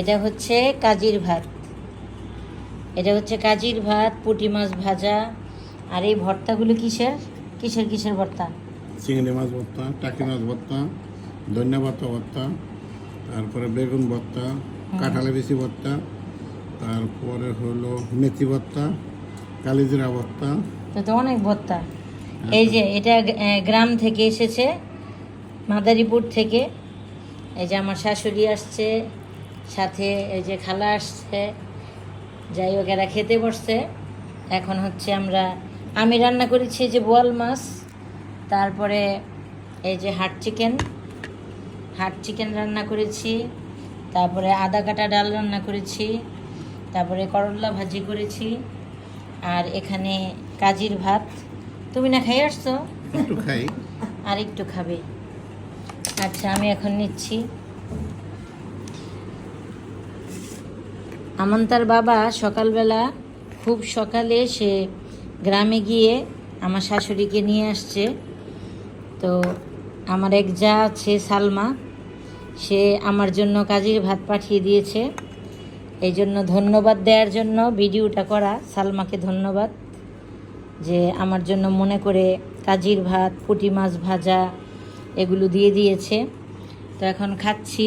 এটা হচ্ছে কাজির ভাত। এটা হচ্ছে কাজির ভাত পুঁটি মাছ ভাজা। আর এই ভর্তাগুলো কিসের? কিসের কিসের ভর্তা? চিংড়ি মাছ ভর্তা টাকি মাছ ভর্তা ধনিয়া ভর্তা ভর্তা তারপরে বেগুন ভর্তা কাঁঠালে বেশি ভর্তা তারপরে হলো মেথি ভর্তা কালিজিরা ভর্তা। তো তো অনেক ভর্তা। এই যে এটা গ্রাম থেকে এসেছে মাদারীপুর থেকে। এই যে আমার শাশুড়ি আসছে সাথে এই যে খালা আসছে যাই হোক এরা খেতে বসছে। এখন হচ্ছে আমরা আমি রান্না করেছি এই যে বোয়াল মাছ তারপরে এই যে হাট চিকেন। হাট চিকেন রান্না করেছি তারপরে আদা কাটা ডাল রান্না করেছি তারপরে করলা ভাজি করেছি আর এখানে কাজির ভাত। তুমি না খাই আসছো? একটু খাই। আর একটু খাবে। আচ্ছা আমি এখন নিচ্ছি। আমন্তার বাবা সকালবেলা খুব সকালে সে গ্রামে গিয়ে আমার শাশুড়িকে নিয়ে আসছে। তো আমার এক যা আছে সালমা, সে আমার জন্য কাজির ভাত পাঠিয়ে দিয়েছে। এই জন্য ধন্যবাদ দেওয়ার জন্য ভিডিওটা করা, সালমাকে ধন্যবাদ। যে আমার জন্য মনে করে কাজির ভাত, পুঁটি মাছ ভাজা এগুলো দিয়ে দিয়েছে। তো এখন খাচ্ছি।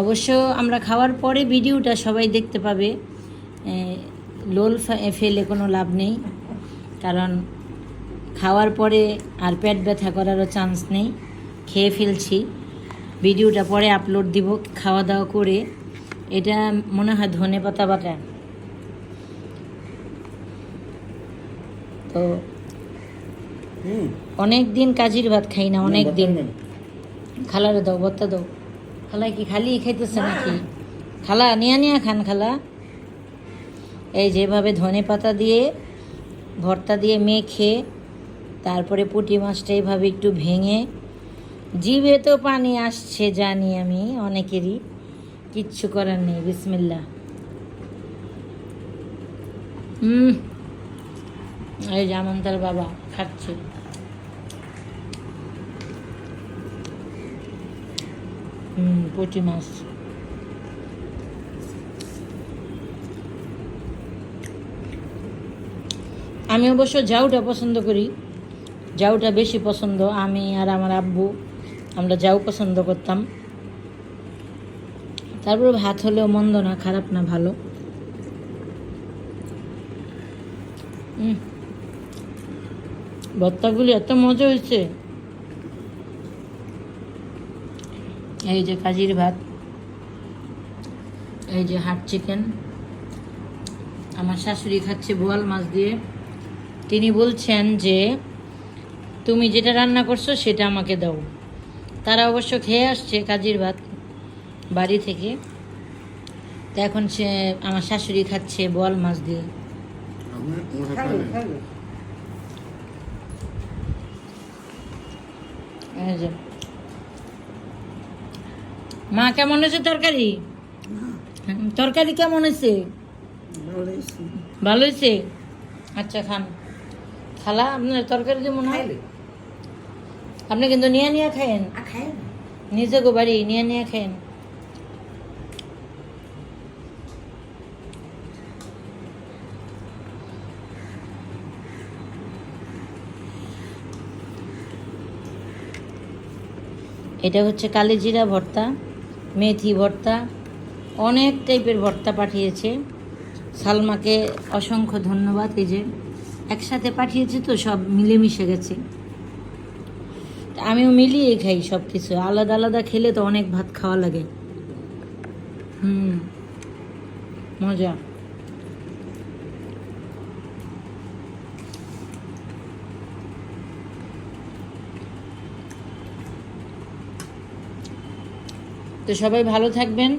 অবশ্য আমরা খাওয়ার পরে ভিডিওটা সবাই দেখতে পাবে। লোল ফেলে কোনো লাভ নেই। কারণ খাওয়ার পরে আর পেট ব্যথা করারও চান্স নেই। খেয়ে ফেলছি। ভিডিওটা পরে আপলোড দিব খাওয়া দাওয়া করে। এটা মনে হয় ধনে পাতা বাটা। তো অনেক দিন কাজির ভাত খাই না অনেক দিন। খালারে দাও ভর্তা দাও। খালা কি খালি খাইতেছে নাকি? খালা, নিয়া নিয়া খান খালা। এই যেভাবে ধনে পাতা দিয়ে, ভর্তা দিয়ে মেখে, তারপরে পুঁটি মাছটা এইভাবে একটু ভেঙে, জিভে তো পানি আসছে জানি আমি অনেকেরই, কিচ্ছু করার নেই বিসমিল্লা হুম এই যেমন তার বাবা খাচ্ছে। হুম পুঁটি মাছ আমি অবশ্য জাউটা পছন্দ করি। জাউটা বেশি পছন্দ। আমি আর আমার আব্বু, আমরা জাউ পছন্দ করতাম। তারপর ভাত হলেও মন্দ না, খারাপ না, ভালো। ভর্তাগুলি এত মজা হয়েছে। এই যে কাজির ভাত এই যে হাট চিকেন। আমার শাশুড়ি খাচ্ছে বোয়াল মাছ দিয়ে। তিনি বলছেন যে তুমি যেটা রান্না করছ সেটা আমাকে দাও। তারা অবশ্য খেয়ে আসছে কাজির ভাত বাড়ি থেকে। তো এখন সে আমার শাশুড়ি খাচ্ছে বোয়াল মাছ দিয়ে। এই যে মা কেমন হয়েছে তরকারি? তরকারি কেমন হয়েছে? ভালো হয়েছে? আচ্ছা খান। খালা আপনার তরকারি দেবো হয় আপনি কিন্তু নিয়ে নিয়ে খায়েন। নিজে গো বাড়ি নিয়ে নিয়ে খায়েন। এটা হচ্ছে কালিজিরা ভর্তা। মেথি ভর্তা, অনেক টাইপের ভর্তা পাঠিয়েছে। সালমাকে অসংখ্য ধন্যবাদ, এই যে একসাথে পাঠিয়েছে তো সব মিলেমিশে গেছে। আমিও মিলিয়ে খাই সব কিছু আলাদা আলাদা খেলে তো অনেক ভাত খাওয়া লাগে। হুম, মজা। তো সবাই ভালো থাকবেন।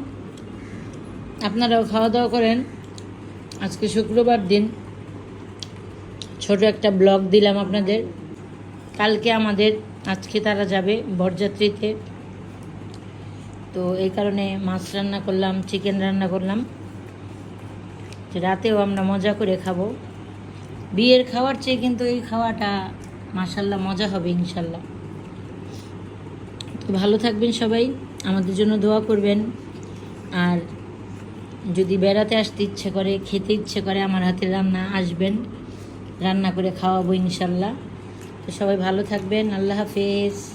আপনারাও খাওয়া দাওয়া করেন। আজকে শুক্রবার দিন। ছোট একটা ব্লগ দিলাম আপনাদের। কালকে আমাদের, আজকে তারা যাবে বরযাত্রীতে। তো এই কারণে মাছ রান্না করলাম, চিকেন রান্না করলাম। রাতেও আমরা মজা করে খাব। বিয়ের খাওয়ার চেয়ে কিন্তু এই খাওয়াটা মাসাল্লাহ মজা হবে ইনশাল্লাহ তো ভালো থাকবেন সবাই। আমাদের জন্য দোয়া করবেন। আর যদি বেড়াতে আসতে ইচ্ছে করে, খেতে ইচ্ছে করে, আমার হাতে রান্না আসবেন। রান্না করে খাওয়াবো ইনশাল্লাহ। তো সবাই ভালো থাকবেন। আল্লাহ হাফেজ।